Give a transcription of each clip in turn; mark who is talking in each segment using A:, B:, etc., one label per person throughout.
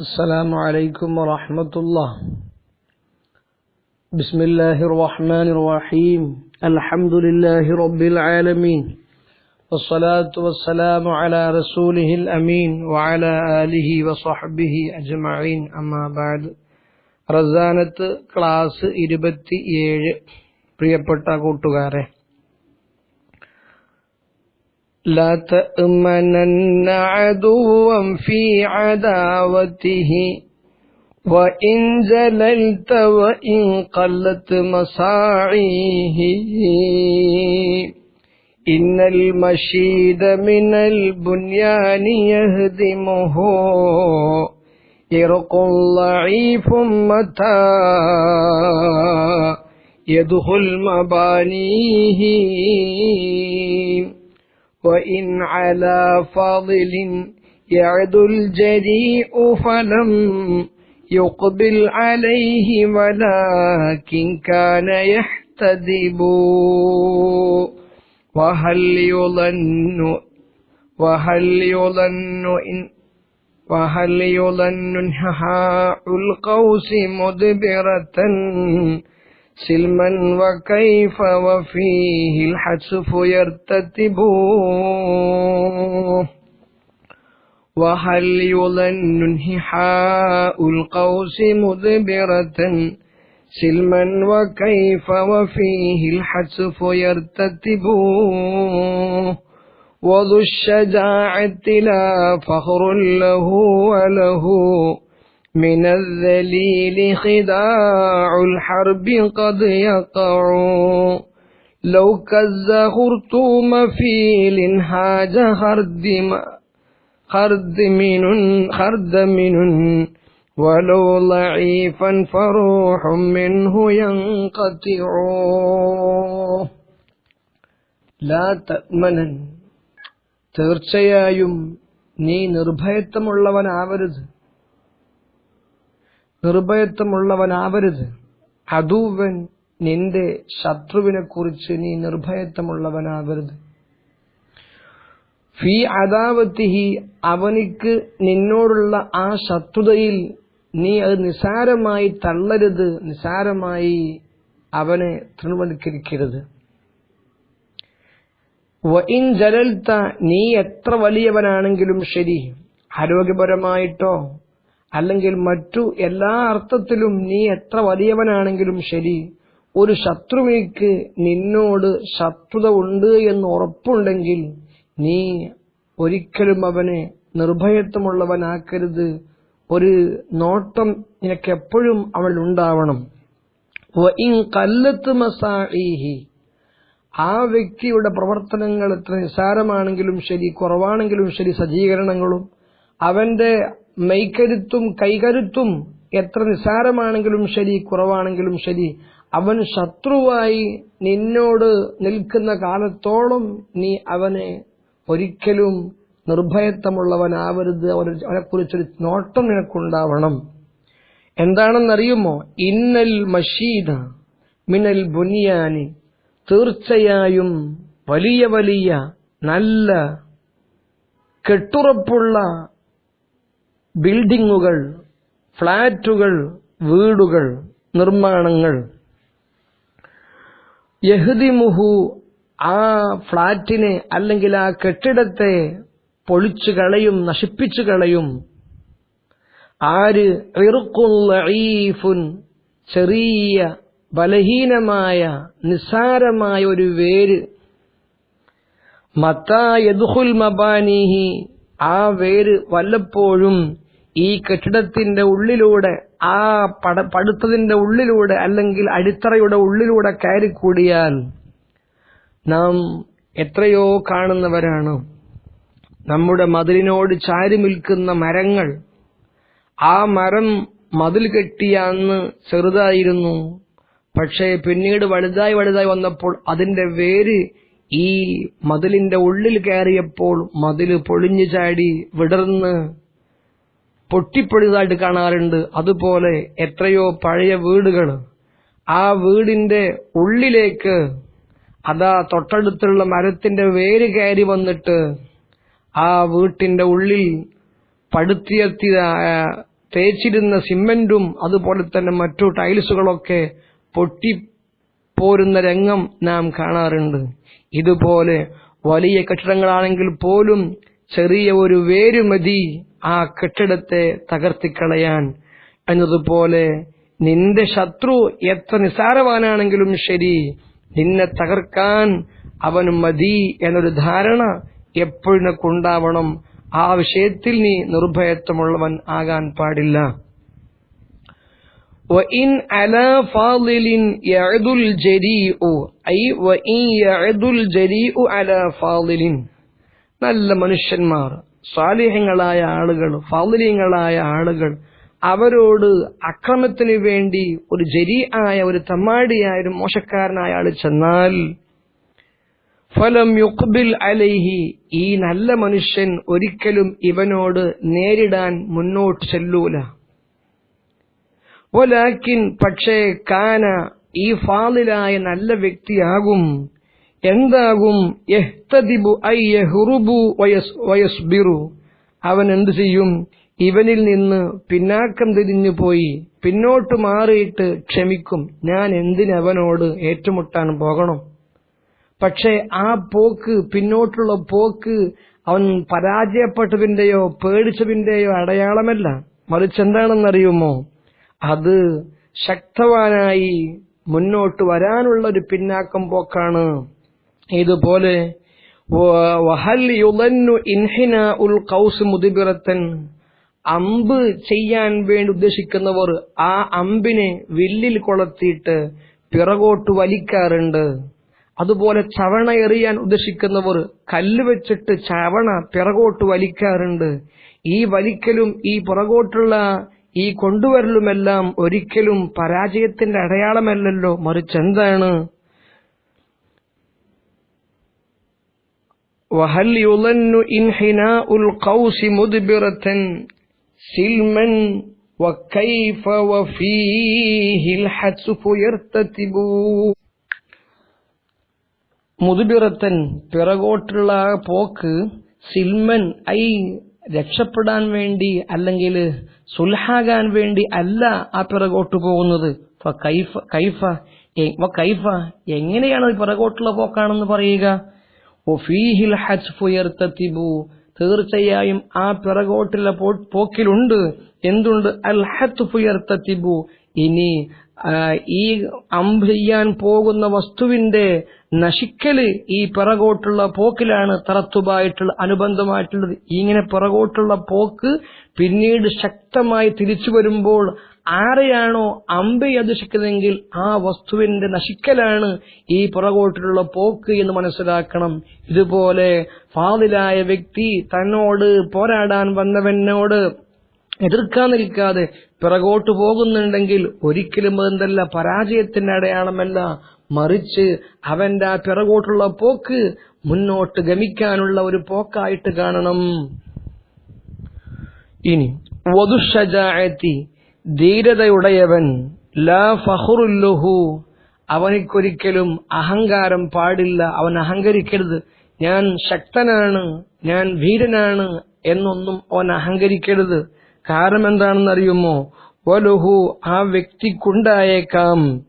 A: السلام عليكم ورحمة الله بسم الله الرحمن الرحيم الحمد لله رب العالمين والصلاة والسلام على رسوله الأمين وعلى آله وصحبه أجمعين أما بعد റസാനത്ത് class ഇരുപത്തിയേഴ് പ്രിയപ്പെട്ട കൂട്ടുകാരെ لا تأمنن عدوا في عداوته. وإن زللت وإن قلت مصاعيه. إن المشيد من البنيان يهدمه. يرق ضعيف متى. يدخل مبانيه. وإن على فاضل يعد الجريء فلم يقبل عليه ولكن كان يحتدب. وهل يظن وهل يظن إن وهل يظن انحاء القوس مدبرة سلما وكيف وفيه الحتف يرتتب وهل يظن انحاء القوس مدبرة سلما وكيف وفيه الحتف يرتتب وذو الشجاعة لا فخر له وله من الذليل خداع الحرب قد يقع لو كز خرطوم فيل هاج خردم خردمن خردمن ولو ضعيفا فروح منه ينقطع لا تأمنن തീർച്ചയായും നീ നിർഭയത്വമുള്ളവനാവരുത് നിർഭയത്വമുള്ളവനാവരുത്. അതൂവൻ നിന്റെ ശത്രുവിനെ കുറിച്ച് നീ നിർഭയത്വമുള്ളവനാവരുത്. ഫി അദാവത്തിഹി അവനിക്ക് നിന്നോടുള്ള ആ ശത്രുതയിൽ നീ അത് നിസാരമായി തള്ളരുത് നിസാരമായി അവനെ തൃണവൽക്കരിക്കരുത്. വഇൻ ജലൽത്ത നീ എത്ര വലിയവനാണെങ്കിലും ശരി ആരോഗ്യപരമായിട്ടോ അല്ലെങ്കിൽ മറ്റു എല്ലാ അർത്ഥത്തിലും നീ എത്ര വലിയവനാണെങ്കിലും ശരി ഒരു ശത്രുവിക്ക് നിന്നോട് ശത്രുത ഉണ്ട് എന്ന് ഉറപ്പുണ്ടെങ്കിൽ നീ ഒരിക്കലും അവനെ നിർഭയത്വമുള്ളവനാക്കരുത്. ഒരു നോട്ടം നിനക്ക് എപ്പോഴും അവൾ ഉണ്ടാവണം ആ വ്യക്തിയുടെ പ്രവർത്തനങ്ങൾ എത്ര നിസ്സാരമാണെങ്കിലും ശരി കുറവാണെങ്കിലും ശരി സജ്ജീകരണങ്ങളും അവന്റെ മെയ്ക്കരുത്തും കൈകരുത്തും എത്ര നിസാരമാണെങ്കിലും ശരി കുറവാണെങ്കിലും ശരി അവൻ ശത്രുവായി നിന്നോട് നിൽക്കുന്ന കാലത്തോളം നീ അവനെ ഒരിക്കലും നിർഭയത്വമുള്ളവനാവരുത്. അവനെക്കുറിച്ചൊരു നോട്ടം നിനക്കുണ്ടാവണം. എന്താണെന്നറിയുമോ? ഇന്നൽ മഷീദ മിനൽ ബുനിയാനി. തീർച്ചയായും വലിയ വലിയ നല്ല കെട്ടുറപ്പുള്ള ബിൽഡിങ്ങുകൾ ഫ്ളാറ്റുകൾ വീടുകൾ നിർമ്മാണങ്ങൾ. യഹ്ദിമുഹു ആ ഫ്ളാറ്റിനെ അല്ലെങ്കിൽ ആ കെട്ടിടത്തെ പൊളിച്ചു കളയും നശിപ്പിച്ചു കളയും. ആര്? ചെറിയ ബലഹീനമായ നിസ്സാരമായ ഒരു വേര്. മത്താ യദുഹുൽ മബാനിഹി ആ വേര് വല്ലപ്പോഴും ഈ കെട്ടിടത്തിന്റെ ഉള്ളിലൂടെ ആ പട പടുത്തതിന്റെ ഉള്ളിലൂടെ അല്ലെങ്കിൽ അടിത്തറയുടെ ഉള്ളിലൂടെ കയറിക്കൂടിയാൽ നാം എത്രയോ കാണുന്നവരാണ്. നമ്മുടെ മതിലിനോട് ചാരി നിൽക്കുന്ന മരങ്ങൾ ആ മരം മതിൽ കെട്ടിയ അന്ന് ചെറുതായിരുന്നു. പക്ഷേ പിന്നീട് വലുതായി വലുതായി വന്നപ്പോൾ അതിന്റെ വേര് ഈ മതിലിന്റെ ഉള്ളിൽ കയറിയപ്പോൾ മതിൽ പൊളിഞ്ഞു ചാടി വിടർന്ന് പൊട്ടിപ്പൊടിയതായിട്ട് കാണാറുണ്ട്. അതുപോലെ എത്രയോ പഴയ വീടുകൾ ആ വീടിന്റെ ഉള്ളിലേക്ക് അതാ തൊട്ടടുത്തുള്ള മരത്തിന്റെ വേര് കയറി വന്നിട്ട് ആ വീട്ടിന്റെ ഉള്ളിൽ പടുത്തിയെത്തിയ തേച്ചിരുന്ന സിമെന്റും അതുപോലെ തന്നെ മറ്റു ടൈൽസുകളൊക്കെ പൊട്ടിപ്പോരുന്ന രംഗം നാം കാണാറുണ്ട്. ഇതുപോലെ വലിയ കെട്ടിടങ്ങളാണെങ്കിൽ പോലും ചെറിയ ഒരു വേര് മതി ആ കെട്ടിടത്തെ തകർത്തിക്കളയാൻ എന്നതുപോലെ നിന്റെ ശത്രു എത്ര നിസാരവാനാണെങ്കിലും ശരി നിന്നെ തകർക്കാൻ അവന് മതി എന്നൊരു ധാരണ എപ്പോഴും ഉണ്ടാവണം ആ വിഷയത്തിൽ നീ നിർഭയത്വമുള്ളവൻ ആകാൻ പാടില്ല وإن على فاضل يعد الجريء أي وإن يعد الجريء على فاضل നല്ല മനുഷ്യന്മാർ. സ്വാലിഹ്യങ്ങളായ ആളുകൾ ഫാലിഹ്യങ്ങളായ ആളുകൾ അവരോട് അക്രമത്തിന് വേണ്ടി ഒരു ജരി ആയ ഒരു തമ്മാടിയായ ഒരു മോശക്കാരനായ ആൾ ചെന്നാൽ ഫലം യുക്ബിൽ അലൈഹി ഈ നല്ല മനുഷ്യൻ ഒരിക്കലും ഇവനോട് നേരിടാൻ മുന്നോട്ട് ചെല്ലൂല. ഒലാക്കിൻ പക്ഷേ കാന ഈ ഫാലിലായ നല്ല വ്യക്തിയാകും. എന്താകും യഹ്തദിബു ഐ യഹ്റുബു വയസ് വയസ്ബിറു. അവൻ എന്തു ചെയ്യും? ഇവനിൽ നിന്ന് പിന്നാക്കം തിരിഞ്ഞു പോയി. പിന്നോട്ട് മാറിയിട്ട് ക്ഷമിക്കും. ഞാൻ എന്തിനവനോട് ഏറ്റുമുട്ടാൻ പോകണം? പക്ഷേ ആ പോക്ക് പിന്നോട്ടുള്ള പോക്ക് അവൻ പരാജയപ്പെട്ടതിന്റെയോ പേടിച്ചതിന്റെയോ അടയാളമല്ല. മറിച്ച് എന്താണെന്നറിയുമോ? അത് ശക്തവാനായി മുന്നോട്ട് വരാനുള്ള ഒരു പിന്നാക്കം പോക്കാണ്. ഇതുപോലെ അമ്പ് ചെയ്യാൻ വേണ്ടി ഉദ്ദേശിക്കുന്നവർ ആ അമ്പിനെ വില്ലിൽ കൊളത്തിയിട്ട് പിറകോട്ട് വലിക്കാറുണ്ട്. അതുപോലെ ചവണ എറിയാൻ ഉദ്ദേശിക്കുന്നവർ കല്ല് വെച്ചിട്ട് ചവണ പിറകോട്ട് വലിക്കാറുണ്ട്. ഈ വലിക്കലും ഈ പിറകോട്ടുള്ള ഈ കൊണ്ടുവരലുമെല്ലാം ഒരിക്കലും പരാജയത്തിന്റെ അടയാളമല്ലല്ലോ. മറിച്ച് എന്താണ്? وهل يظن انحناء القوس مدبرة سلما وكيف وفيه الحتف يرتتب മുതുബിറത്തൻ പിറകോട്ടുള്ള ആ പോക്ക് സിൽമൻ ഐ രക്ഷപ്പെടാൻ വേണ്ടി അല്ലെങ്കിൽ സുൽഹാകാൻ വേണ്ടി അല്ല ആ പിറകോട്ട് പോകുന്നത് ഫ കൈഫ കൈഫ എ- വ കൈഫ എങ്ങനെയാണ് ഈ പിറകോട്ടുള്ള പോക്കാണെന്ന് പറയുക തീർച്ചയായും ആ പിറകോട്ടിലെ പോക്കിലുണ്ട്. എന്തുണ്ട്? അൽ ഹത്ഫു യർത്തത്തിബു. ഇനി ഈ ചെയ്യാൻ പോകുന്ന വസ്തുവിന്റെ നശിക്കൽ ഈ പിറകോട്ടുള്ള പോക്കിലാണ് തറത്തുബായിട്ടുള്ള അനുബന്ധമായിട്ടുള്ളത്. ഇങ്ങനെ പിറകോട്ടുള്ള പോക്ക് പിന്നീട് ശക്തമായി തിരിച്ചു വരുമ്പോൾ ആരെയാണോ അമ്പ് അധിഷ്ഠിക്കുന്നതെങ്കിൽ ആ വസ്തുവിന്റെ നശിക്കലാണ് ഈ പുറകോട്ടിലുള്ള പോക്ക് എന്ന് മനസ്സിലാക്കണം. ഇതുപോലെ ഫാദിലായ വ്യക്തി തന്നോട് പോരാടാൻ വന്നവനോട് എതിർക്കാൻ നിൽക്കാതെ പിറകോട്ട് പോകുന്നുണ്ടെങ്കിൽ ഒരിക്കലും അതെന്തല്ല പരാജയത്തിന്റെ അടയാളമല്ല. മറിച്ച് അവന്റെ ആ പിറകോട്ടുള്ള പോക്ക് മുന്നോട്ട് ഗമിക്കാനുള്ള ഒരു പോക്കായിട്ട് കാണണം. ഇനി വധുഷജായത്തി ധീരതയുടയവൻ ലാ ഫഹുറുല്ലുഹു അവനിക്കൊരിക്കലും അഹങ്കാരം പാടില്ല. അവൻ അഹങ്കരിക്കരുത്. ഞാൻ ശക്തനാണ് ഞാൻ ധീരനാണ് എന്നൊന്നും അവൻ അഹങ്കരിക്കരുത്. കാരണം എന്താണെന്ന് അറിയുമോ വലുഹു ആ വ്യക്തിക്കുണ്ടായേക്കാം.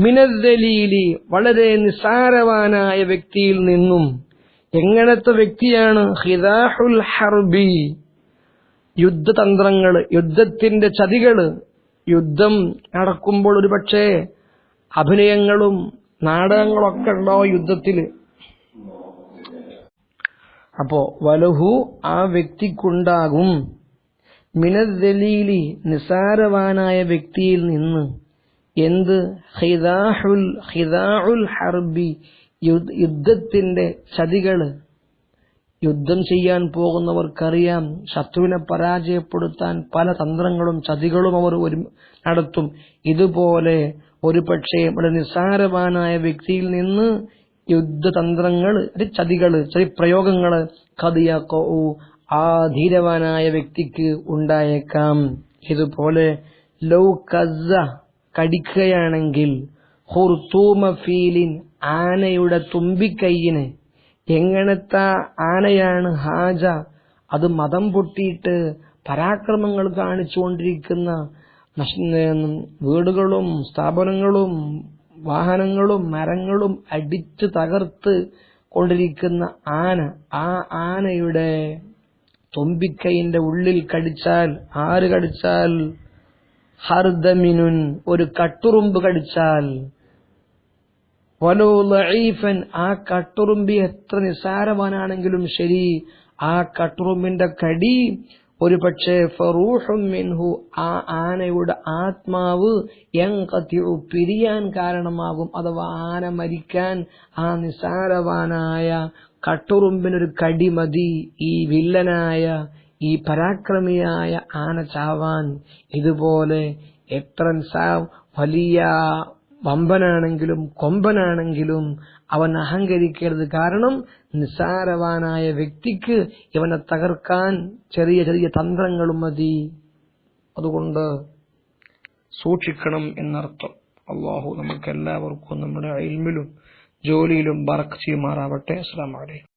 A: മിനദ്ദലീലി വളരെ നിസാരവാനായ വ്യക്തിയിൽ നിന്നും. എങ്ങനത്തെ വ്യക്തിയാണ്? ഹിദാഹുൽ ഹർബി. യുദ്ധതന്ത്രങ്ങൾ യുദ്ധത്തിന്റെ ചതികൾ യുദ്ധം നടക്കുമ്പോൾ ഒരുപക്ഷെ അഭിനയങ്ങളും നാടകങ്ങളൊക്കെ ഉണ്ടാവും യുദ്ധത്തിൽ അപ്പോ വലഹു ആ വ്യക്തിക്കുണ്ടാകും. മിനദലീലി നിസാരവാനായ വ്യക്തിയിൽ നിന്ന് എന്ത്? ഹിദാഹുൽ ഹിദാഉൽ ഹർബി യുദ്ധത്തിന്റെ ചതികൾ. യുദ്ധം ചെയ്യാൻ പോകുന്നവർക്കറിയാം. ശത്രുവിനെ പരാജയപ്പെടുത്താൻ പല തന്ത്രങ്ങളും ചതികളും അവർ ഒരു നടത്തും. ഇതുപോലെ ഒരു പക്ഷേ ഇവിടെ നിസ്സാരവാനായ വ്യക്തിയിൽ നിന്ന് യുദ്ധതന്ത്രങ്ങൾ ചതികൾ ചതി പ്രയോഗങ്ങൾ കതിയാക്കോ. ആ ധീരവാനായ വ്യക്തിക്ക് ഉണ്ടായേക്കാം. ഇതുപോലെ ലൗ കസ കടിക്കുകയാണെങ്കിൽ ഹുർത്തൂമ ഫീലിൻ ആനയുടെ തുമ്പിക്കൈയിന് എങ്ങനത്തെ ആനയാണ് ഹാജ? അത് മതം പൊട്ടിയിട്ട് പരാക്രമങ്ങൾ കാണിച്ചുകൊണ്ടിരിക്കുന്ന വീടുകളും സ്ഥാപനങ്ങളും വാഹനങ്ങളും മരങ്ങളും അടിച്ച് തകർത്ത് കൊണ്ടിരിക്കുന്ന ആന ആ ആനയുടെ തൊമ്പിക്കൈന്റെ ഉള്ളിൽ കടിച്ചാൽ ആര് കടിച്ചാൽ? ഹർദമിനുൻ ഒരു കട്ടുറുമ്പ് കടിച്ചാൽ വലോ ആ കട്ടുറുമ്പി എത്ര നിസാരവാനാണെങ്കിലും ശരി. ആ കട്ടുറുമ്പിന്റെ കടി ഒരു പക്ഷേ മിൻഹു ആ ആനയുടെ ആത്മാവ് പിരിയാൻ കാരണമാകും അഥവാ ആന മരിക്കാൻ ആ നിസാരവാനായ കട്ടുറുമ്പിനൊരു കടി മതി. ഈ വില്ലനായ ഈ പരാക്രമിയായ ആന ചാവാൻ ഇതുപോലെ എത്ര വലിയ വമ്പനാണെങ്കിലും കൊമ്പനാണെങ്കിലും അവൻ അഹങ്കരിക്കരുത്. കാരണം നിസ്സാരവാനായ വ്യക്തിക്ക് ഇവനെ തകർക്കാൻ ചെറിയ ചെറിയ തന്ത്രങ്ങളും മതി. അതുകൊണ്ട് സൂക്ഷിക്കണം എന്നർത്ഥം. അള്ളാഹു നമുക്ക് എല്ലാവർക്കും നമ്മുടെ അയൽമിലും ജോലിയിലും ബറക്ക് ചെയ്യുമാറാവട്ടെ. അലൈക്കും.